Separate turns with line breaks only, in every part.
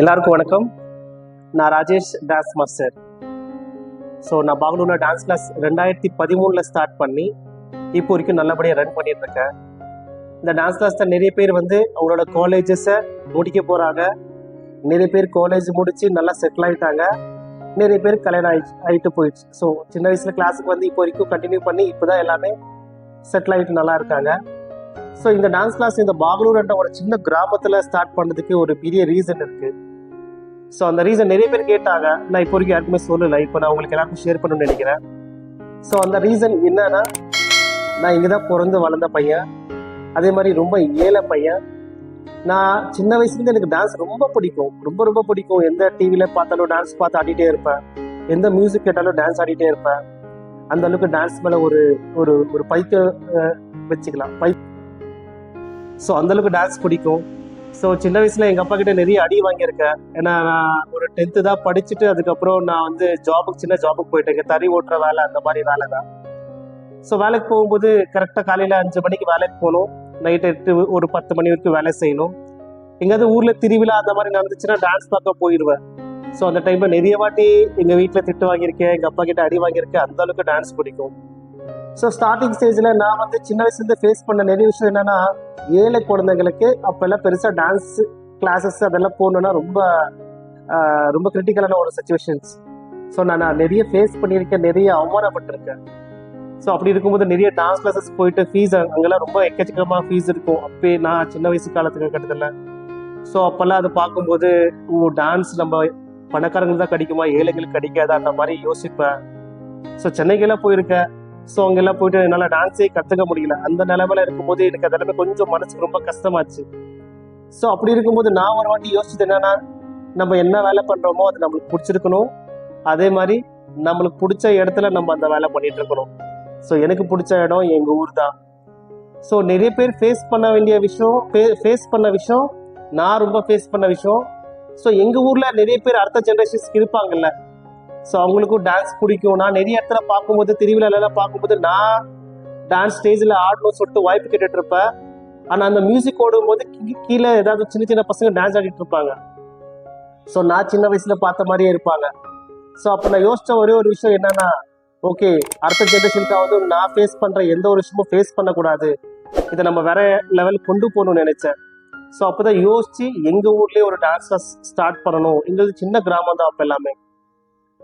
எல்லாருக்கும் வணக்கம். நான் ராஜேஷ் டான்ஸ் மாஸ்டர் ஸோ நான் பாகலூரில் டான்ஸ் கிளாஸ் ரெண்டாயிரத்தி பதிமூணில் ஸ்டார்ட் பண்ணி இப்போ வரைக்கும் நல்லபடியாக ரன் பண்ணிட்டு இருக்கேன். இந்த டான்ஸ் கிளாஸ் தான் நிறைய பேர் வந்து அவங்களோட காலேஜஸை முடிக்க போகிறாங்க நிறைய பேர் காலேஜ் முடிச்சு நல்லா செட்டில் ஆயிட்டாங்க. நிறைய பேர் கல்யாணம் ஆயிடுச்சு ஆகிட்டு போயிடுச்சு. ஸோ சின்ன வயசில் கிளாஸுக்கு வந்து இப்போ வரைக்கும் கண்டினியூ பண்ணி இப்போ தான் எல்லாமே செட்டில் ஆகிட்டு நல்லா இருக்காங்க. ஸோ இந்த டான்ஸ் கிளாஸ் இந்த பாகலூர் என்ற ஒரு சின்ன கிராமத்தில் ஸ்டார்ட் பண்ணதுக்கு ஒரு பெரிய ரீசன் இருக்கு. ஸோ அந்த ரீசன் நிறைய பேர் கேட்டாங்க. நான் இப்போ வரைக்கும் யாருக்குமே சொல்லலை. இப்போ நான் உங்களுக்கு எல்லாருக்கும் ஷேர் பண்ணணும்னு நினைக்கிறேன். ஸோ அந்த ரீசன் என்னன்னா நான் இங்கே தான் பிறந்து வளர்ந்த பையன். அதே மாதிரி ரொம்ப ஏழை பையன். நான் சின்ன வயசுலேருந்து எனக்கு டான்ஸ் ரொம்ப பிடிக்கும். ரொம்ப ரொம்ப பிடிக்கும். எந்த டிவியில் பார்த்தாலும் டான்ஸ் பார்த்து ஆடிட்டே இருப்பேன். எந்த மியூசிக் கேட்டாலும் டான்ஸ் ஆடிட்டே இருப்பேன். அந்த அளவுக்கு டான்ஸ் மேலே ஒரு ஒரு ஒரு பைக்க வச்சுக்கலாம். பை ஸோ அந்தளவுக்கு டான்ஸ் பிடிக்கும். ஸோ சின்ன வயசில் எங்கள் அப்பா கிட்ட நிறைய அடி வாங்கியிருக்கேன். ஏன்னா நான் ஒரு டென்த்து தான் படிச்சுட்டு அதுக்கப்புறம் நான் வந்து ஜாபுக்கு சின்ன ஜாபுக்கு போயிட்டேன். தறி ஓட்டுற வேலை அந்த மாதிரி வேலை தான். ஸோ வேலைக்கு போகும்போது கரெக்டாக காலையில் அஞ்சு மணிக்கு வேலைக்கு போகணும். நைட் எட்டு ஒரு பத்து மணி வரைக்கும் வேலை செய்யணும். எங்கேயாவது ஊரில் திருவிழா அந்த மாதிரி நடந்துச்சுன்னா டான்ஸ் பார்க்க போயிடுவேன். ஸோ அந்த டைமில் நிறைய வாட்டி எங்கள் வீட்டில் திட்டு வாங்கியிருக்கேன் எங்கள் அப்பா கிட்ட அடி வாங்கியிருக்கேன். அந்த அளவுக்கு டான்ஸ் பிடிக்கும். ஸோ ஸ்டார்டிங் ஸ்டேஜில் நான் வந்து சின்ன வயசுலேருந்து ஃபேஸ் பண்ண நிறைய விஷயம் என்னென்னா ஏழை குழந்தைங்களுக்கு அப்போல்லாம் பெருசாக டான்ஸ் கிளாஸஸ் அதெல்லாம் போகணுன்னா ரொம்ப ரொம்ப கிரிட்டிக்கலான ஒரு சுச்சுவேஷன்ஸ் ஸோ நான் நான் நிறைய ஃபேஸ் பண்ணியிருக்கேன் நிறைய அவமானப்பட்டிருக்கேன். ஸோ அப்படி இருக்கும்போது நிறைய டான்ஸ் கிளாஸஸ் போயிட்டு ஃபீஸ் அங்கெல்லாம் ரொம்ப எக்கச்சக்கமாக ஃபீஸ் இருக்கும். அப்பயே நான் சின்ன வயசு காலத்துக்கு கட்டத்தில். ஸோ அப்போல்லாம் அதை பார்க்கும்போது ஓ டான்ஸ் நம்ம பணக்காரங்களுக்கு தான் கிடைக்குமா ஏழைகளுக்கு கிடைக்காதா அந்த மாதிரி யோசிப்பேன். ஸோ சென்னைக்கெல்லாம் போயிருக்கேன். ஸோ அங்கெல்லாம் போயிட்டு என்னால் டான்ஸே கற்றுக்க முடியல. அந்த நிலைமையில இருக்கும்போது எனக்கு அதெல்லாமே கொஞ்சம் மனசுக்கு ரொம்ப கஷ்டமாச்சு. ஸோ அப்படி இருக்கும்போது நான் ஒரு வாட்டி யோசிச்சது என்னன்னா நம்ம என்ன வேலை பண்ணுறோமோ அது நம்மளுக்கு பிடிச்சிருக்கணும். அதே மாதிரி நம்மளுக்கு பிடிச்ச இடத்துல நம்ம அந்த வேலை பண்ணிட்டு இருக்கணும். ஸோ எனக்கு பிடிச்ச இடம் எங்கள் ஊர் தான். ஸோ நிறைய பேர் ஃபேஸ் பண்ண வேண்டிய விஷயம் ஃபேஸ் பண்ண விஷயம் நான் ரொம்ப ஃபேஸ் பண்ண விஷயம். ஸோ எங்கள் ஊரில் நிறைய பேர் அடுத்த ஜென்ரேஷன்ஸ்க்கு இருப்பாங்கல்ல. ஸோ அவங்களுக்கும் டான்ஸ் பிடிக்கும். நான் நிறைய இடத்துல பார்க்கும்போது திருவிழாலாம் பார்க்கும்போது நான் டான்ஸ் ஸ்டேஜில் ஆடணும்னு சொல்லிட்டு வாய்ப்பு கேட்டுட்டு இருப்பேன். ஆனால் அந்த மியூசிக் ஓடும் போது கீழே ஏதாவது சின்ன சின்ன பசங்க டான்ஸ் ஆடிட்டு இருப்பாங்க. ஸோ நான் சின்ன வயசில் பார்த்த மாதிரியே இருப்பாங்க. ஸோ அப்போ நான் யோசித்த ஒரே ஒரு விஷயம் என்னன்னா ஓகே அடுத்த ஜென்ரேஷனுக்காவது நான் ஃபேஸ் பண்ணுற எந்த ஒரு விஷயமும் ஃபேஸ் பண்ணக்கூடாது. இதை நம்ம வேற லெவல் கொண்டு போகணும்னு நினைச்சேன். ஸோ அப்போ தான் யோசிச்சு எங்கள் ஊர்லேயே ஒரு டான்ஸ் ஸ்டார்ட் பண்ணணும். எங்களுக்கு சின்ன கிராமம் தான் அப்போ எல்லாமே.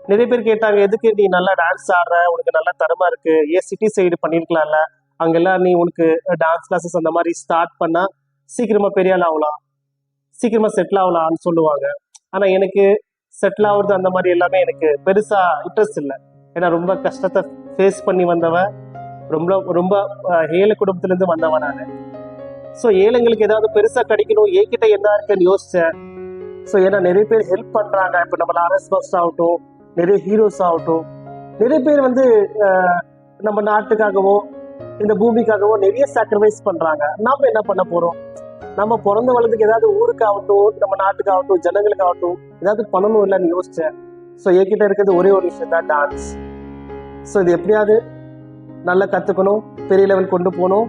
நிறைய பேர் கேட்டாங்க எதுக்கு நீ நல்லா டான்ஸ் ஆடுற? உனக்கு நல்லா தரமா இருக்கு. ஏன் சிட்டி சைடு பண்ணிருக்கலாம்ல? அங்கெல்லாம் நீ உனக்கு டான்ஸ் கிளாஸஸ் அந்த மாதிரி ஸ்டார்ட் பண்ணா சீக்கிரமா பெரிய ஆள் ஆகலாம். சீக்கிரமா செட்டில் ஆகலாம்னு சொல்லுவாங்க. ஆனா எனக்கு செட்டில் ஆகுறது அந்த மாதிரி எல்லாமே எனக்கு பெருசா இன்ட்ரெஸ்ட் இல்லை. ஏன்னா ரொம்ப கஷ்டத்தை ஃபேஸ் பண்ணி வந்தவன் ரொம்ப ரொம்ப ஏழை குடும்பத்துல இருந்து வந்தவன் நான். ஸோ ஏழைங்களுக்கு ஏதாவது பெருசா கிடைக்கணும். என்கிட்ட என்ன இருக்குன்னு யோசிச்சேன். ஸோ ஏன்னா நிறைய பேர் ஹெல்ப் பண்றாங்க. இப்போ நம்மள ஆர்எஸ் பஸ் ஆகட்டும் நிறைய ஹீரோஸ் ஆகட்டும் நிறைய பேர் வந்து நம்ம நாட்டுக்காகவோ இந்த பூமிக்காகவோ நிறைய சாக்ரிஃபைஸ் பண்றாங்க. நாம என்ன பண்ண போறோம்? நம்ம பிறந்த வளர்ந்துக்கு ஏதாவது ஊருக்காகட்டும் நம்ம நாட்டுக்காகட்டும் ஜனங்களுக்காகட்டும் ஏதாவது பண்ணணும் இல்லைன்னு யோசிச்சேன். ஸோ என்கிட்ட இருக்கிறது ஒரே ஒரு விஷயம் தான் டான்ஸ் ஸோ இது எப்படியாவது நல்லா கத்துக்கணும் பெரிய லெவல் கொண்டு போகணும்.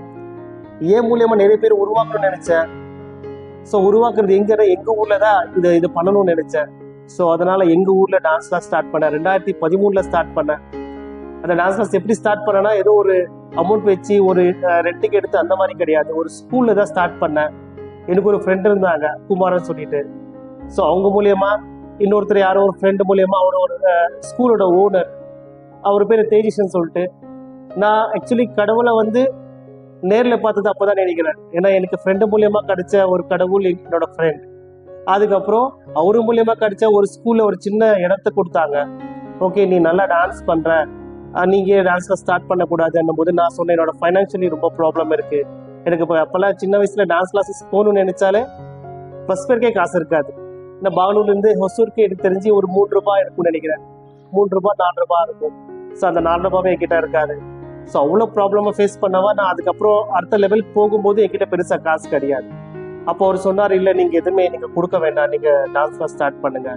ஏன் மூலியமா நிறைய பேர் உருவாக்கணும்னு நினைச்சேன். ஸோ உருவாக்குறது எங்க எங்க ஊர்ல தான் இது இது பண்ணணும்னு நினைச்சேன். ஸோ அதனால எங்க ஊர்ல டான்ஸ் கிளாஸ் ஸ்டார்ட் பண்ணேன் ரெண்டாயிரத்தி பதிமூணுல ஸ்டார்ட் பண்ணேன் அந்த டான்ஸ் கிளாஸ் எப்படி ஸ்டார்ட் பண்ணேன்னா ஏதோ ஒரு அமௌண்ட் வச்சு ஒரு ரெண்டுக்கு எடுத்து அந்த மாதிரி கிடையாது. ஒரு ஸ்கூல்ல தான் ஸ்டார்ட் பண்ணேன். எனக்கு ஒரு ஃப்ரெண்ட் இருந்தாங்க குமாரன் சொல்லிட்டு. ஸோ அவங்க மூலியமா இன்னொருத்தர் யாரோ ஒரு ஃப்ரெண்டு மூலியமா அவர் ஒரு ஸ்கூலோட ஓனர் அவர் பேர் தேஜிஷன் சொல்லிட்டு. நான் ஆக்சுவலி கடவுளை வந்து நேரில் பார்த்தது அப்போதான் நினைக்கிறேன். ஏன்னா எனக்கு ஃப்ரெண்டு மூலியமா கிடைச்ச ஒரு கடவுள் என்னோட ஃப்ரெண்ட் அதுக்கப்புறம் அவரு மூலியமா கிடைச்ச ஒரு ஸ்கூல்ல ஒரு சின்ன இடத்த கொடுத்தாங்க. ஓகே நீ நல்லா டான்ஸ் பண்ற. நீங்க டான்ஸ்ல ஸ்டார்ட் பண்ணக்கூடாதுன்னும் போது நான் சொன்னேன் என்னோட ஃபைனான்ஷியலி ரொம்ப ப்ராப்ளம் இருக்கு. எனக்கு இப்போ அப்பெல்லாம் சின்ன வயசுல டான்ஸ் கிளாஸஸ் போகணும்னு நினைச்சாலே பஸ் பேருக்கே காசு இருக்காது. இந்த பாகலூர்ல இருந்து ஹொசூருக்கு எனக்கு தெரிஞ்சு ஒரு மூணு ரூபாய் இருக்கும்னு நினைக்கிறேன். மூணு ரூபாய் நாலு ரூபாய் இருக்கும். ஸோ அந்த நாலு ரூபாவே என்கிட்ட இருக்காது. ஸோ அவ்வளோ ப்ராப்ளமாக ஃபேஸ் பண்ணவா நான் அதுக்கப்புறம் அடுத்த லெவல் போகும்போது என்கிட்ட பெருசாக காசு கிடையாது. அப்போ அவர் சொன்னார் இல்லை நீங்கள் எதுவுமே நீங்கள் கொடுக்க வேண்டாம். நீங்கள் டான்ஸ்லாம் ஸ்டார்ட் பண்ணுங்க.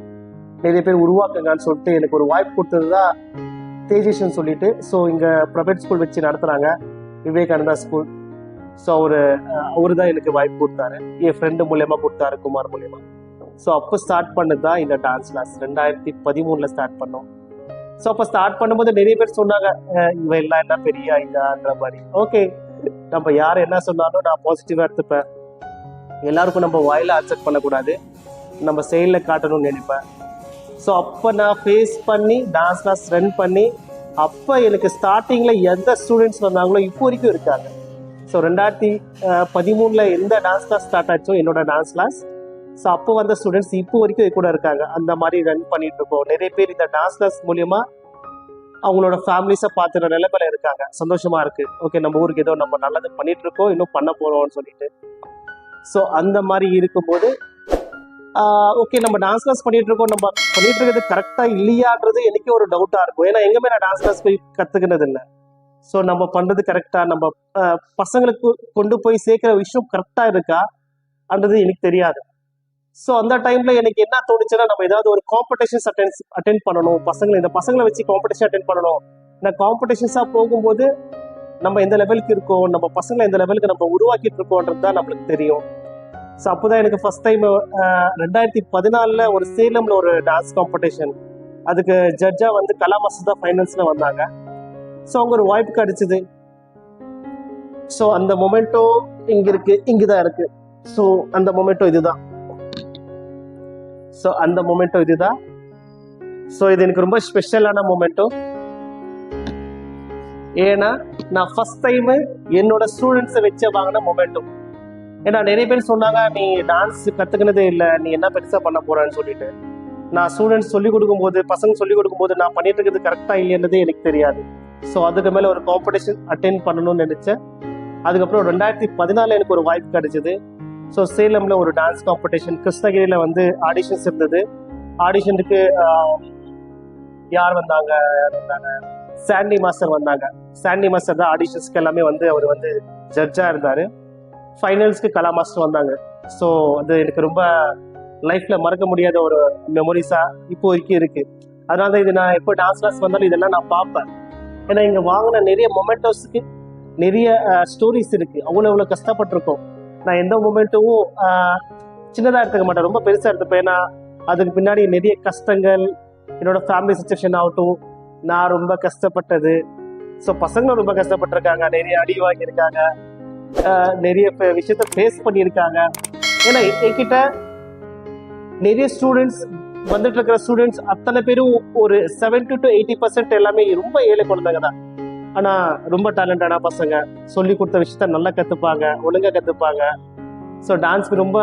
நிறைய பேர் உருவாக்குங்கன்னு சொல்லிட்டு எனக்கு ஒரு வாய்ப்பு கொடுத்தது தான் தேஜேஷன் சொல்லிட்டு. ஸோ இங்கே ப்ரைவேட் ஸ்கூல் வச்சு நடத்துகிறாங்க விவேகானந்தா ஸ்கூல் ஸோ அவரு அவரு தான் எனக்கு வாய்ப்பு கொடுத்தாரு. என் ஃப்ரெண்டு மூலயமா கொடுத்தாரு குமார் மூலயமா. ஸோ அப்போ ஸ்டார்ட் பண்ணது தான் இந்த டான்ஸ் கிளாஸ் ரெண்டாயிரத்தி பதிமூணுல ஸ்டார்ட் பண்ணோம். ஸோ அப்போ ஸ்டார்ட் பண்ணும்போது நிறைய பேர் சொன்னாங்க இவன் எல்லாம் என்ன பெரிய இதான்ற மாதிரி. ஓகே நம்ம யார் என்ன சொன்னாலும் நான் பாசிட்டிவாக எடுத்துப்பேன். எல்லாருக்கும் நம்ம வாயில் அக்செப்ட் பண்ணக்கூடாது. நம்ம செயலில் காட்டணும்னு நினைப்பேன். ஸோ அப்போ நான் ஃபேஸ் பண்ணி டான்ஸ் கிளாஸ் ரன் பண்ணி அப்போ எனக்கு ஸ்டார்டிங்கில் எந்த ஸ்டூடெண்ட்ஸ் வந்தாங்களோ இப்போ வரைக்கும் இருக்காங்க. ஸோ ரெண்டாயிரத்தி பதிமூணில் எந்த டான்ஸ் கிளாஸ் ஸ்டார்ட் ஆச்சோ என்னோட டான்ஸ் கிளாஸ் ஸோ அப்போ வந்த ஸ்டூடெண்ட்ஸ் இப்போ வரைக்கும் என் கூட இருக்காங்க. அந்த மாதிரி ரன் பண்ணிட்டு இருக்கோம். நிறைய பேர் இந்த டான்ஸ் கிளாஸ் மூலியமா அவங்களோட ஃபேமிலிஸை பார்த்துற நிலைமையில இருக்காங்க. சந்தோஷமா இருக்கு. ஓகே நம்ம ஊருக்கு ஏதோ நம்ம நல்லது பண்ணிட்டு இருக்கோம் இன்னும் பண்ண போறோம்னு சொல்லிட்டு. ஸோ அந்த மாதிரி இருக்கும்போது ஓகே நம்ம டான்ஸ் கிளாஸ் பண்ணிட்டு இருக்கோம் நம்ம பண்ணிட்டு இருக்கிறது கரெக்டா இல்லையான்றது எனக்கு ஒரு டவுட்டா இருக்கும். ஏன்னா எங்கேயுமே நான் டான்ஸ் கிளாஸ் போய் கத்துக்கினது இல்லை ஸோ நம்ம பண்றது கரெக்டா நம்ம பசங்களுக்கு கொண்டு போய் சேர்க்கிற விஷயம் கரெக்டா இருக்கான்றது எனக்கு தெரியாது. ஸோ அந்த டைம்ல எனக்கு என்ன தோணுச்சுன்னா நம்ம ஏதாவது ஒரு காம்படிஷன்ஸ் அட்டென்ஸ் அட்டென்ட் பண்ணணும். பசங்களை இந்த பசங்களை வச்சு காம்படிஷன் அட்டென்ட் பண்ணணும். நான் காம்படிஷன்ஸாக போகும்போது நம்ம எந்த லெவலுக்கு இருக்கோம் நம்ம பசங்களை எந்த லெவலுக்கு நம்ம உருவாக்கிட்டு இருக்கோன்றது தான் நம்மளுக்கு தெரியும். ஸோ அப்போதான் எனக்கு ஃபர்ஸ்ட் டைம் ரெண்டாயிரத்தி பதினாலில் ஒரு சேலம்ல ஒரு டான்ஸ் காம்படிஷன் அதுக்கு ஜட்ஜா வந்து கலா தான் ஃபைனல்ஸ்ல வந்தாங்க. ஸோ அவங்க ஒரு வாய்ப்பு கிடைச்சிது. ஸோ அந்த மொமெண்டோ இங்க இருக்கு இங்கதான் இருக்கு. ஸோ அந்த மொமெண்டோ இதுதான். ஸோ அந்த மொமெண்டோ இதுதான். ஸோ இது எனக்கு ரொம்ப ஸ்பெஷலான மொமெண்ட்டோ ஏன்னா நான் ஃபர்ஸ்ட் டைம் என்னோட ஸ்டூடெண்ட்ஸை வச்சு வாங்கின மொமெண்டும் ஏன்னா நிறைய பேர் சொன்னாங்க நீ டான்ஸ் கற்றுக்கினதே இல்லை நீ என்ன பெருசாக பண்ண போறான்னு சொல்லிட்டு. நான் ஸ்டூடெண்ட்ஸ் சொல்லிக் கொடுக்கும்போது பசங்க சொல்லிக் கொடுக்கும்போது நான் பண்ணிட்டு இருக்கிறது கரெக்டாக இல்லைன்றதே எனக்கு தெரியாது. ஸோ அதுக்கு மேலே ஒரு காம்படிஷன் அட்டென்ட் பண்ணணும்னு நினச்சேன். அதுக்கப்புறம் ரெண்டாயிரத்தி பதினாலில் எனக்கு ஒரு வாய்ப்பு கிடைச்சிது. ஸோ சேலம்ல ஒரு டான்ஸ் காம்படிஷன் கிருஷ்ணகிரியில் வந்து ஆடிஷன்ஸ் இருந்தது. ஆடிஷனுக்கு யார் வந்தாங்க யார் வந்தாங்க? சாண்டி மாஸ்டர் வந்தாங்க. சாண்டி மாஸ்டர் தான் ஆடிஷன்ஸ்க்கு எல்லாமே வந்து அவர் வந்து ஜட்ஜா இருந்தாரு. ஃபைனல்ஸ்க்கு கலா மாஸ்டர் வந்தாங்க. ஸோ அது எனக்கு ரொம்ப லைஃப்ல மறக்க முடியாத ஒரு மெமரிஸா இப்போ வரைக்கும் இருக்கு. அதனால தான் இது நான் எப்போ டான்ஸ் கிளாஸ் வந்தாலும் இதெல்லாம் நான் பார்ப்பேன். ஏன்னா இங்க வாங்கின நிறைய மொமெண்டோஸ்க்கு நிறைய ஸ்டோரிஸ் இருக்கு. அவ்வளோ எவ்வளோ கஷ்டப்பட்டிருக்கோம். நான் எந்த மொமெண்ட்டும் சின்னதாக எடுத்துக்க மாட்டேன். ரொம்ப பெருசாக எடுத்துப்பேன். ஏன்னா அதுக்கு பின்னாடி நிறைய கஷ்டங்கள் என்னோட ஃபேமிலி சுச்சுவேஷன் ஆகட்டும் நான் ரொம்ப கஷ்டப்பட்டது. ஸோ பசங்களும் ரொம்ப கஷ்டப்பட்டிருக்காங்க. நிறைய அடி வாங்கியிருக்காங்க. நிறைய விஷயத்த ஃபேஸ் பண்ணியிருக்காங்க. ஏன்னா என்கிட்ட நிறைய ஸ்டூடெண்ட்ஸ் வந்துட்டு இருக்கிற ஸ்டூடெண்ட்ஸ் அத்தனை பேரும் ஒரு செவன்டி டு எயிட்டி பர்சன்ட் எல்லாமே ரொம்ப ஏழை குழந்தைங்க தான். ஆனால் ரொம்ப டேலண்டான பசங்க. சொல்லி கொடுத்த விஷயத்த நல்லா கற்றுப்பாங்க ஒழுங்காக கற்றுப்பாங்க ஸோ டான்ஸ்க்கு ரொம்ப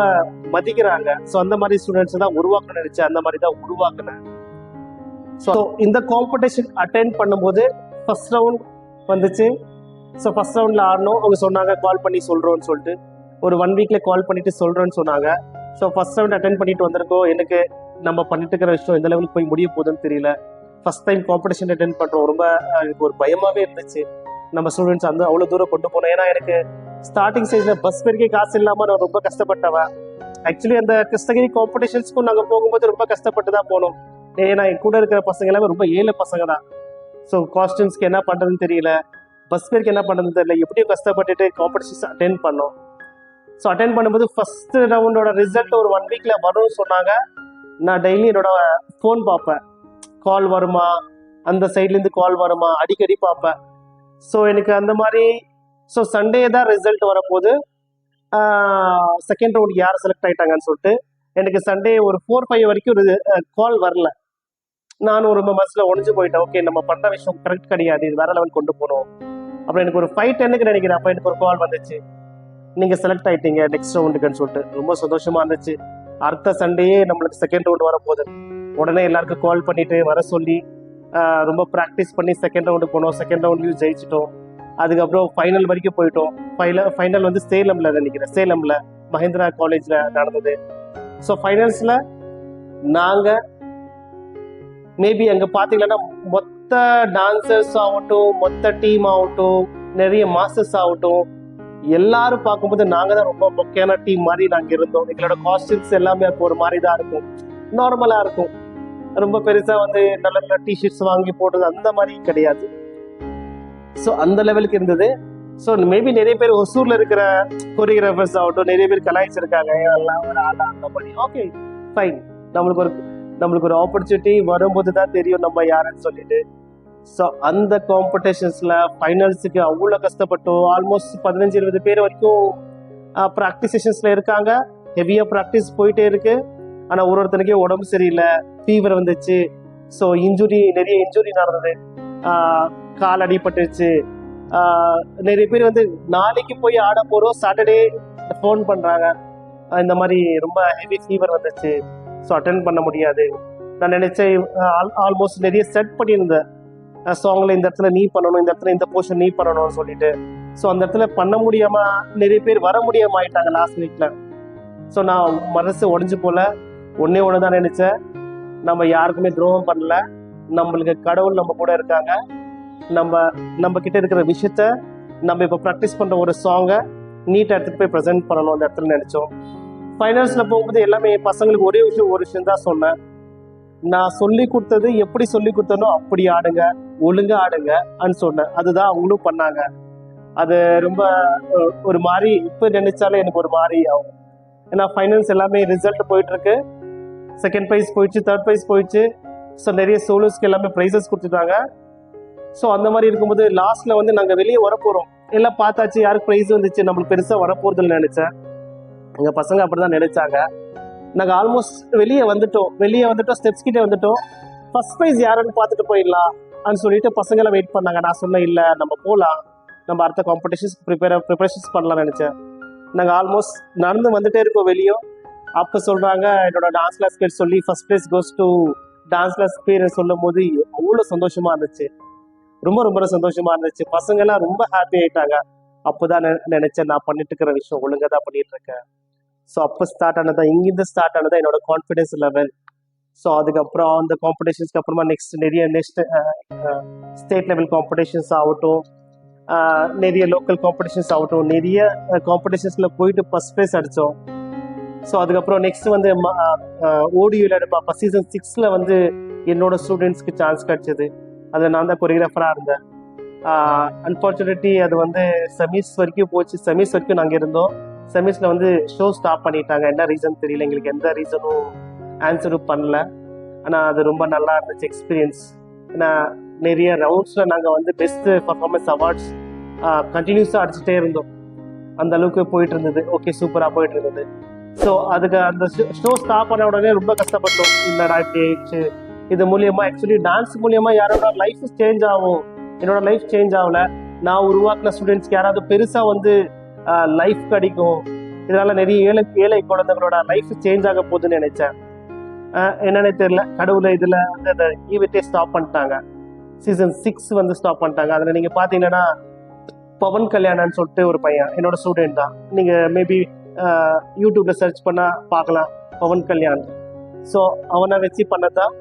மதிக்கிறாங்க. ஸோ அந்த மாதிரி ஸ்டூடெண்ட்ஸ் தான் உருவாக்க நினச்சேன். அந்த மாதிரி தான் உருவாக்குனேன். ஸோ இந்த காம்படிஷன் அட்டென்ட் பண்ணும்போது ஃபர்ஸ்ட் ரவுண்ட் வந்துச்சு. ஸோ ஃபர்ஸ்ட் ரவுண்ட்ல ஆடணும். அவங்க சொன்னாங்க கால் பண்ணி சொல்றோம்னு சொல்லிட்டு. ஒரு ஒன் வீக்ல கால் பண்ணிட்டு சொல்றோம்னு சொன்னாங்க. ஸோ ஃபர்ஸ்ட் ரவுண்ட் அட்டன் பண்ணிட்டு வந்திருக்கோம். எனக்கு நம்ம பண்ணிட்டு இருக்கிற விஷயம் எந்த லெவலுக்கு போய் முடிய போகுதுன்னு தெரியல. ஃபர்ஸ்ட் டைம் காம்படிஷன் அட்டென்ட் பண்றோம். ரொம்ப எனக்கு ஒரு பயமாவே இருந்துச்சு. நம்ம ஸ்டூடெண்ட்ஸ் வந்து அவ்வளோ தூரம் கொண்டு போனோம். ஏன்னா எனக்கு ஸ்டார்டிங் ஸ்டேஜில் பஸ் வரைக்கே காசு இல்லாம நான் ரொம்ப கஷ்டப்பட்டவன். ஆக்சுவலி அந்த கிருஷ்ணகிரி காம்படிஷன்ஸ்க்கும் நாங்கள் போகும்போது ரொம்ப கஷ்டப்பட்டு தான் போனோம். ஏன்னா என் கூட இருக்கிற பசங்க எல்லாமே ரொம்ப ஏழை பசங்க தான் ஸோ காஸ்டியூம்ஸ்க்கு என்ன பண்ணுறதுன்னு தெரியல. பஸ் பேருக்கு என்ன பண்ணுறதுன்னு தெரியல. எப்படியும் கஷ்டப்பட்டுட்டு காம்படிஷன்ஸ் அட்டென்ட் பண்ணோம். ஸோ அட்டென்ட் பண்ணும்போது ஃபர்ஸ்ட் ரவுண்டோட ரிசல்ட் ஒரு ஒன் வீக்கில் வரும்னு சொன்னாங்க. நான் டெய்லி என்னோட ஃபோன் பார்ப்பேன். கால் வருமா? அந்த சைட்லேருந்து கால் வருமா? அடிக்கடி பார்ப்பேன். ஸோ எனக்கு அந்த மாதிரி ஸோ சண்டே தான் ரிசல்ட் வரப்போது செகண்ட் ரவுண்ட் யார் செலக்ட் ஆகிட்டாங்கன்னு சொல்லிட்டு எனக்கு சண்டே ஒரு ஃபோர் ஃபைவ் வரைக்கும் ஒரு கால் வரல. நானும் ரொம்ப மனசுல ஒழிஞ்சு போயிட்டேன். ஓகே நம்ம பண்ண விஷயம் கரெக்ட் கிடையாது. இது வேற லெவல் கொண்டு போகணும் அப்புறம் எனக்கு ஒரு ஃபைவ் டென்னுக்கு நினைக்கிறேன்? அப்போ எனக்கு ஒரு கால் வந்துச்சு. நீங்க செலக்ட் ஆயிட்டீங்க. நெக்ஸ்ட் ரவுண்டுக்குன்னு சொல்லிட்டு. ரொம்ப சந்தோஷமா இருந்துச்சு. அடுத்த சண்டேயே நம்மளுக்கு செகண்ட் ரவுண்ட் வரப்போகுது. உடனே எல்லாருக்கும் கால் பண்ணிட்டு வர சொல்லி ரொம்ப ப்ராக்டிஸ் பண்ணி செகண்ட் ரவுண்டு போனோம். செகண்ட் ரவுண்ட்லயும் ஜெயிச்சிட்டோம். அதுக்கப்புறம் ஃபைனல் வரைக்கும் போயிட்டோம். ஃபைனல் ஃபைனல் வந்து சேலம்ல நினைக்கிறேன். சேலம்ல மஹிந்திரா காலேஜ்ல நடந்தது. ஸோ ஃபைனல்ஸ்ல நாங்க மேபி அங்க பாத்தீங்கன்னா மொத்த டான்சர்ஸ் ஆகட்டும் மொத்த டீம் ஆகட்டும் நிறைய மாஸ்டர்ஸ் ஆகட்டும் எல்லாரும் பார்க்கும்போது நாங்க தான் ரொம்ப முக்கியமான டீம் மாதிரி நாங்க இருந்தோம். எங்களோட காஸ்டியூம்ஸ் எல்லாமே அப்போ ஒரு மாதிரி தான் இருக்கும் நார்மலா இருக்கும். ரொம்ப பெருசா வந்து நல்ல நல்ல டிஷர்ட்ஸ் வாங்கி போடுறது அந்த மாதிரி கிடையாது. ஸோ அந்த லெவலுக்கு இருந்தது. ஸோ மேபி நிறைய பேர் ஒசூர்ல இருக்கிற கொரியோகிராஃபர்ஸ் ஆகட்டும் நிறைய பேர் கலாய்ச்சிருக்காங்க. எல்லாம் ஒரு ஆளா அந்த மாதிரி. ஓகே ஃபைன் நம்மளுக்கு ஒரு நம்மளுக்கு ஒரு ஆப்பர்ச்சுனிட்டி வரும்போது தான் தெரியும் நம்ம யாருன்னு சொல்லிட்டு. ஸோ அந்த காம்படிஷன்ஸில் ஃபைனல்ஸுக்கு அவ்வளோ கஷ்டப்பட்டோம். ஆல்மோஸ்ட் பதினஞ்சு இருபது பேர் வரைக்கும் ப்ராக்டிஸ் செஷன்ஸில் இருக்காங்க. ஹெவியாக ப்ராக்டிஸ் போயிட்டே இருக்கு. ஆனால் ஒரு ஒருத்தனுக்கே உடம்பு சரியில்லை. ஃபீவர் வந்துச்சு. ஸோ இன்ஜுரி நிறைய இன்ஜுரி நடந்தது. கால் அடிபட்டுருச்சு. நிறைய பேர் வந்து நாளைக்கு போய் ஆட போகிறோம் சாட்டர்டே ஃபோன் பண்ணுறாங்க இந்த மாதிரி ரொம்ப ஹெவி ஃபீவர் வந்துச்சு. ஸோ அட்டன் பண்ண முடியாது. நான் நினைச்சேன் ஆல்மோஸ்ட் நிறைய செட் பண்ணியிருந்தேன் சாங்ல இந்த இடத்துல நீ பண்ணணும் இந்த இடத்துல இந்த போர்ஷன் நீ பண்ணணும்னு சொல்லிட்டு. ஸோ அந்த இடத்துல பண்ண முடியாம நிறைய பேர் வர முடியாம ஆயிட்டாங்க லாஸ்ட் வீக்ல ஸோ நான் மனசு உடஞ்சு போல. ஒன்னே ஒன்று தான் நினைச்சேன். நம்ம யாருக்குமே துரோகம் பண்ணல. நம்மளுக்கு கடவுள் நம்ம கூட இருக்காங்க. நம்ம நம்ம கிட்ட இருக்கிற விஷயத்த நம்ம இப்போ ப்ராக்டிஸ் பண்ற ஒரு சாங்கை நீட்டாக எடுத்துகிட்டு போய் ப்ரெசென்ட் பண்ணணும் அந்த இடத்துல நினைச்சோம். ஃபைனான்ஸில் போகும்போது எல்லாமே பசங்களுக்கு ஒரே விஷயம் ஒரு விஷயம் தான் சொன்னேன். நான் சொல்லி கொடுத்தது எப்படி சொல்லி கொடுத்தனோ அப்படி ஆடுங்க ஒழுங்கா ஆடுங்க அன்னு சொன்னேன். அதுதான் அவங்களும் பண்ணாங்க. அது ரொம்ப ஒரு மாதிரி இப்போ நினைச்சாலே எனக்கு ஒரு மாதிரி ஆகும். ஏன்னா ஃபைனல்ஸ் எல்லாமே ரிசல்ட் போயிட்டு இருக்கு செகண்ட் ப்ரைஸ் போயிடுச்சு தேர்ட் ப்ரைஸ் போயிடுச்சு. ஸோ நிறைய சோலோஸ்க்கு எல்லாமே ப்ரைஸஸ் கொடுத்துட்டாங்க. ஸோ அந்த மாதிரி இருக்கும்போது லாஸ்ட்ல வந்து நாங்கள் வெளியே வரப்போகிறோம் எல்லாம் பார்த்தாச்சு யாருக்கு ப்ரைஸ் வந்துச்சு? நம்மளுக்கு பெருசாக வரப்போறதுன்னு நினைச்சேன். எங்கள் பசங்க அப்படிதான் நினைச்சாங்க. நாங்கள் ஆல்மோஸ்ட் வெளியே வந்துட்டோம். வெளியே வந்துட்டோம் ஸ்டெப்ஸ் கிட்டே வந்துட்டோம். ஃபர்ஸ்ட் ப்ரைஸ் யாருன்னு பார்த்துட்டு போயிடலாம் அப்படின்னு சொல்லிட்டு பசங்களை வெயிட் பண்ணாங்க. நான் சொன்னேன் இல்லை நம்ம போகலாம் நம்ம அடுத்த காம்படிஷன்ஸ் ப்ரிப்பேர் ப்ரிப்பரேஷன்ஸ் பண்ணலாம்னு நினச்சேன். நாங்கள் ஆல்மோஸ்ட் நடந்து வந்துட்டே இருக்கோம் வெளியே. அப்போ சொல்கிறாங்க என்னோட டான்ஸ் கிளாஸ் பேர் சொல்லி first prize goes to dance class பேர் சொல்லும் போது அவ்வளோ சந்தோஷமா இருந்துச்சு. ரொம்ப ரொம்ப சந்தோஷமா இருந்துச்சு. பசங்க எல்லாம் ரொம்ப ஹாப்பி ஆயிட்டாங்க. அப்போதான் நெ- நினைச்சேன் நான் பண்ணிட்டு இருக்கிற விஷயம் ஒழுங்காக தான் பண்ணிட்டு இருக்கேன். ஸோ அப்போ ஸ்டார்ட் ஆனதா இங்கிருந்து ஸ்டார்ட் ஆனதா என்னோட கான்ஃபிடன்ஸ் லெவல் ஸோ அதுக்கப்புறம் அந்த காம்படிஷன்ஸ்க்கு அப்புறமா நெக்ஸ்ட் நிறைய நெக்ஸ்ட் ஸ்டேட் லெவல் காம்படிஷன்ஸ் ஆகட்டும். நிறைய லோக்கல் காம்படிஷன்ஸ் ஆகட்டும். நிறைய காம்படிஷன்ஸில் போயிட்டு ஃபஸ்ட் ப்ரைஸ் அடித்தோம் ஸோ அதுக்கப்புறம் நெக்ஸ்ட் வந்து ஓடியூவில் விளையாடு பாப்பா சீசன் சிக்ஸில் வந்து என்னோட ஸ்டூடெண்ட்ஸ்க்கு சான்ஸ் கிடச்சிது. அதில் நான் தான் கொரியோகிராஃபராக இருந்தேன். அன்ஃபார்ச்சுனேட்லி அது வந்து செமிஸ் வரைக்கும் போச்சு. செமிஸ் வரைக்கும் நாங்கள் இருந்தோம். செமிஸ்ல வந்து ஷோ ஸ்டாப் பண்ணிட்டாங்க. என்ன ரீசன் தெரியல. எங்களுக்கு எந்த ரீசனும் ஆன்சரும் பண்ணல. ஆனால் அது ரொம்ப நல்லா இருந்துச்சு எக்ஸ்பீரியன்ஸ் ஏன்னா நிறைய ரவுண்ட்ஸில் நாங்கள் வந்து பெஸ்ட் பர்ஃபார்மன்ஸ் அவார்ட்ஸ் கண்டினியூஸாக அடிச்சுட்டே இருந்தோம். அந்த அளவுக்கு போயிட்டு இருந்தது. ஓகே சூப்பராக போயிட்டு இருந்தது. ஸோ அதுக்கு அந்த ஷோ ஸ்டாப் பண்ண உடனே ரொம்ப கஷ்டப்பட்டோம். இல்லடா இப்படி ஆயிடுச்சு. இது மூலியமா ஆக்சுவலி டான்ஸ் மூலியமா யாரோட லைஃப் சேஞ்ச் ஆகும். என்னோட லைஃப் சேஞ்ச் ஆகல. நான் உருவாக்குன ஸ்டூடெண்ட்ஸ்க்கு யாராவது பெருசா வந்து லைஃப் கிடைக்கும். இதனால நிறைய ஏழை ஏழை குழந்தைங்களோட லைஃப் சேஞ்ச் ஆக போகுதுன்னு நினைச்சேன். என்னன்னே தெரியல. கடவுள் இதுல வந்து அந்த ஈவெண்ட்டே ஸ்டாப் பண்ணிட்டாங்க. சீசன் சிக்ஸ் வந்து ஸ்டாப் பண்ணிட்டாங்க. அதுல நீங்க பாத்தீங்கன்னா பவன் கல்யாணம்னு சொல்லிட்டு ஒரு பையன் என்னோட ஸ்டூடெண்ட் தான். நீங்க மேபி யூடியூப்ல சர்ச் பண்ணா பார்க்கலாம் பவன் கல்யாண். ஸோ அவனை வச்சு பண்ணதான்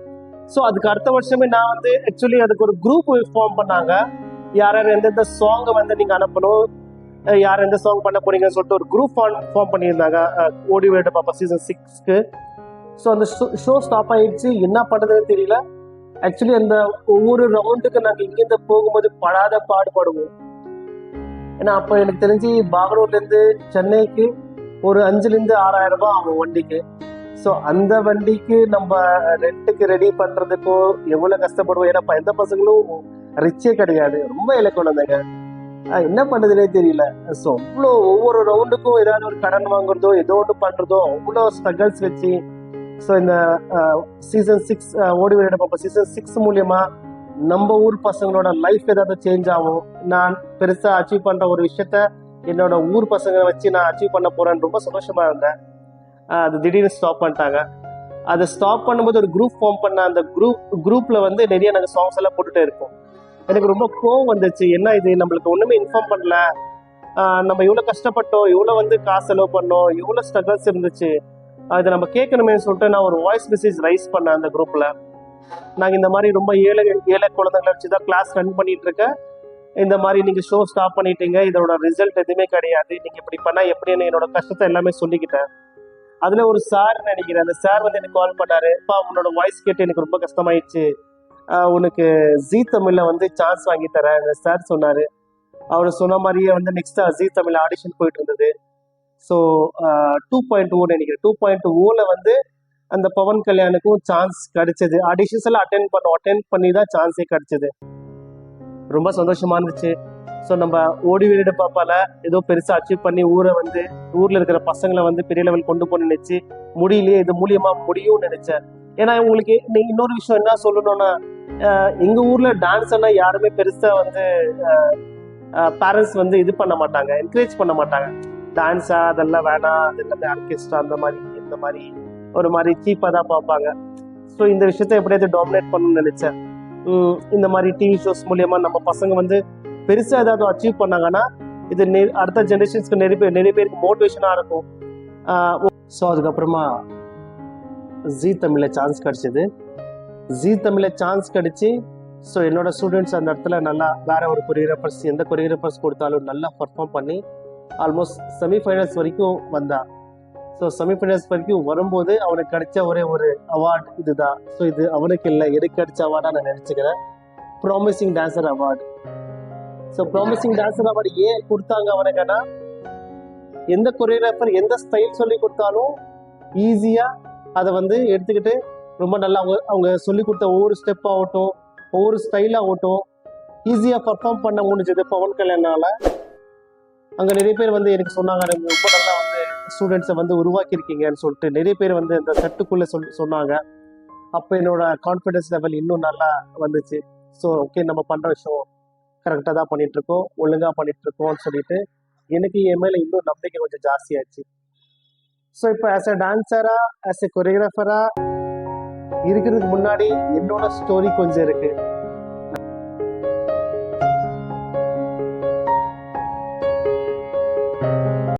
ஸோ அதுக்கு அடுத்த வருஷமே நான் வந்து ஆக்சுவலி அதுக்கு ஒரு குரூப் ஃபார்ம் பண்ணாங்க. யார் யார் எந்தெந்த சாங்கை வந்து நீங்கள் அனுப்பணும்? யார் எந்த சாங் பண்ண போறீங்கன்னு சொல்லிட்டு ஒரு குரூப் ஃபார்ம் ஃபார்ம் பண்ணியிருந்தாங்க. ஓடி விளையாட்டு பாப்பா சீசன் சிக்ஸ்க்கு ஸோ அந்த ஷோ ஸ்டாப் ஆயிடுச்சு. என்ன பண்ணுறதுன்னு தெரியல. ஆக்சுவலி அந்த ஒவ்வொரு ரவுண்டுக்கு நாங்கள் இங்கேருந்து போகும்போது படாத பாடுபடுவோம். ஏன்னா அப்போ எனக்கு தெரிஞ்சு பாகலூர்லேருந்து சென்னைக்கு ஒரு அஞ்சுலேருந்து ஆறாயிரம் ரூபாய் ஆகும் வண்டிக்கு. ஸோ அந்த வண்டிக்கு நம்ம ரெண்ட்டுக்கு ரெடி பண்ணுறதுக்கோ எவ்வளோ கஷ்டப்படுவோம். ஏன்னா எந்த பசங்களும் ரிச்சே கிடையாது. ரொம்ப இலக்கணம் தாங்க என்ன பண்ணுறதுனே தெரியல. ஸோ அவ்வளோ ஒவ்வொரு ரவுண்டுக்கும் ஏதாவது ஒரு கடன் வாங்குறதோ ஏதோ ஒன்று பண்ணுறதோ அவ்வளோ ஸ்ட்ரகிள்ஸ் வச்சு ஸோ இந்த சீசன் சிக்ஸ் ஓடி விளையாட பார்ப்போம் சீசன் சிக்ஸ் மூலியமா நம்ம ஊர் பசங்களோட லைஃப் ஏதாவது சேஞ்ச் ஆகும். நான் பெருசா அச்சீவ் பண்ற ஒரு விஷயத்த என்னோட ஊர் பசங்களை வச்சு நான் அச்சீவ் பண்ண போறேன்னு ரொம்ப சந்தோஷமா இருந்தேன். அது திடீர்னு ஸ்டாப் பண்ணிட்டாங்க. அதை ஸ்டாப் பண்ணும்போது ஒரு குரூப் ஃபார்ம் பண்ண அந்த குரூப் குரூப்ல வந்து நிறைய நாங்கள் சாங்ஸ் எல்லாம் போட்டுட்டே இருப்போம். எனக்கு ரொம்ப கோவம் வந்துச்சு. என்ன இது? நம்மளுக்கு ஒண்ணுமே இன்ஃபார்ம் பண்ணல. நம்ம இவ்வளோ கஷ்டப்பட்டோம். இவ்வளோ வந்து காசு செலவு பண்ணோம். இவ்வளோ ஸ்ட்ரகிள்ஸ் இருந்துச்சு. அதை நம்ம கேட்கணுமே சொல்லிட்டு நான் ஒரு வாய்ஸ் மெசேஜ் ரைஸ் பண்ணேன் அந்த குரூப்ல நாங்கள் இந்த மாதிரி ரொம்ப ஏழை ஏழை குழந்தைங்களை வச்சு தான் கிளாஸ் ரன் பண்ணிட்டு இருக்கேன். இந்த மாதிரி நீங்க ஷோ ஸ்டாப் பண்ணிட்டீங்க. இதோட ரிசல்ட் எதுவுமே கிடையாது. நீங்க இப்படி பண்ணா எப்படின்னு என்னோட கஷ்டத்தை எல்லாமே சொல்லிக்கிட்டேன். அதுல ஒரு சார் நினைக்கிறேன். அந்த சார் வந்து எனக்கு கால் பண்ணாரு. அப்பா உன்னோட வாய்ஸ் கேட்டு எனக்கு ரொம்ப கஷ்டமாயிடுச்சு. உனக்கு ஜீ தமிழ்ல வந்து சான்ஸ் வாங்கி தரேன். சார் சொன்னாரு. அவர் சொன்ன மாதிரியே வந்து நெக்ஸ்ட் ஜீ தமிழ் ஆடிஷன் போயிட்டு இருந்தது ஸோ டூ பாயிண்ட் ஓ நினைக்கிறேன். டூ பாயிண்ட் ஓல வந்து அந்த பவன் கல்யாணுக்கும் சான்ஸ் கிடைச்சது. ஆடிஷன்ஸ் எல்லாம் அட்டென்ட் பண்ணோம். அட்டென்ட் பண்ணி தான் சான்ஸே கிடைச்சது. ரொம்ப சந்தோஷமா இருந்துச்சு. ஸோ நம்ம ஓடி வீடு பாப்பால ஏதோ பெருசா அச்சீவ் பண்ணி ஊரை வந்து ஊர்ல இருக்கிற பசங்களை வந்து பெரிய லெவல் கொண்டு போய் நினைச்சு முடியலையே இது மூலியமா முடியும்னு நினைச்சேன். ஏன்னா உங்களுக்கு இன்னொரு விஷயம் என்ன சொல்லணும்னா எங்கள் எங்க ஊர்ல டான்ஸ் எல்லாம் யாருமே பெருசா வந்து பேரண்ட்ஸ் வந்து இது பண்ண மாட்டாங்க என்கரேஜ் பண்ண மாட்டாங்க. டான்ஸா அதெல்லாம் வேணாம் அது எல்லாமே ஆர்கெஸ்ட்ரா அந்த மாதிரி இந்த மாதிரி ஒரு மாதிரி சீப்பாக தான் பார்ப்பாங்க. ஸோ இந்த விஷயத்த எப்படியாவது டாமினேட் பண்ணணும்னு நினைச்சேன். இந்த மாதிரி டிவி ஷோஸ் மூலியமா நம்ம பசங்க வந்து பெருசா ஏதாவது அச்சீவ் பண்ணாங்கன்னா இது அடுத்த ஜெனரேஷன்ஸ்க்கு நிறைய பேர் நிறைய பேருக்கு மோட்டிவேஷனாக இருக்கும். ஸோ அதுக்கப்புறமா ஜி தமிழில் சான்ஸ் கிடச்சிது. ஜி தமிழில் சான்ஸ் கிடச்சி ஸோ என்னோடய ஸ்டூடெண்ட்ஸ் அந்த இடத்துல நல்லா வேற ஒரு கொரியோகிராஃபர்ஸ் எந்த கொரியோகிராஃபர்ஸ் கொடுத்தாலும் நல்லா பர்ஃபார்ம் பண்ணி ஆல்மோஸ்ட் செமிஃபைனல்ஸ் வரைக்கும் வந்தான் ஸோ செமிஃபைனல்ஸ் வரைக்கும் வரும்போது அவனுக்கு கிடைச்ச ஒரே ஒரு அவார்ட் இதுதான். ஸோ இது அவனுக்கு இல்லை எனக்கு கிடைச்ச அவார்டாக நான் நினச்சிக்கிறேன். Promising dancer award so promising dancer award ஏன் கொடுத்தாங்க அவனுக்குன்னா எந்த கொரியோகிராஃபர் எந்த ஸ்டைல் சொல்லி கொடுத்தாலும் ஈஸியாக அதை வந்து எடுத்துக்கிட்டு ரொம்ப நல்லா அவங்க அவங்க சொல்லி கொடுத்த ஒவ்வொரு ஸ்டெப் ஆகட்டும் ஒவ்வொரு ஸ்டைல் ஆகட்டும் ஈஸியாக பர்ஃபார்ம் பண்ண முடிஞ்சது பவன் கல்யாணால. அங்கே நிறைய பேர் வந்து எனக்கு சொன்னாங்க நீங்க ரொம்ப நல்லா வந்து ஸ்டூடெண்ட்ஸை வந்து உருவாக்கியிருக்கீங்கன்னு சொல்லிட்டு. நிறைய பேர் வந்து அந்த செட்டுக்குள்ளே சொல்லி சொன்னாங்க. அப்போ என்னோட கான்ஃபிடன்ஸ் லெவல் இன்னும் நல்லா வந்துச்சு. ஸோ ஓகே நம்ம பண்ணுற விஷயம் கரெக்டாக தான் பண்ணிட்டு இருக்கோம் ஒழுங்காக பண்ணிட்டு இருக்கோம்னு சொல்லிட்டு எனக்கு என் மேலே இன்னும் நம்பிக்கை கொஞ்சம் ஜாஸ்தியாச்சு ஸோ இப்போ ஆஸ் அ டான்ஸரா ஆஸ் எ கொரியோகிராஃபரா இருக்கிறதுக்கு முன்னாடி என்னோட ஸ்டோரி கொஞ்சம் இருக்கு.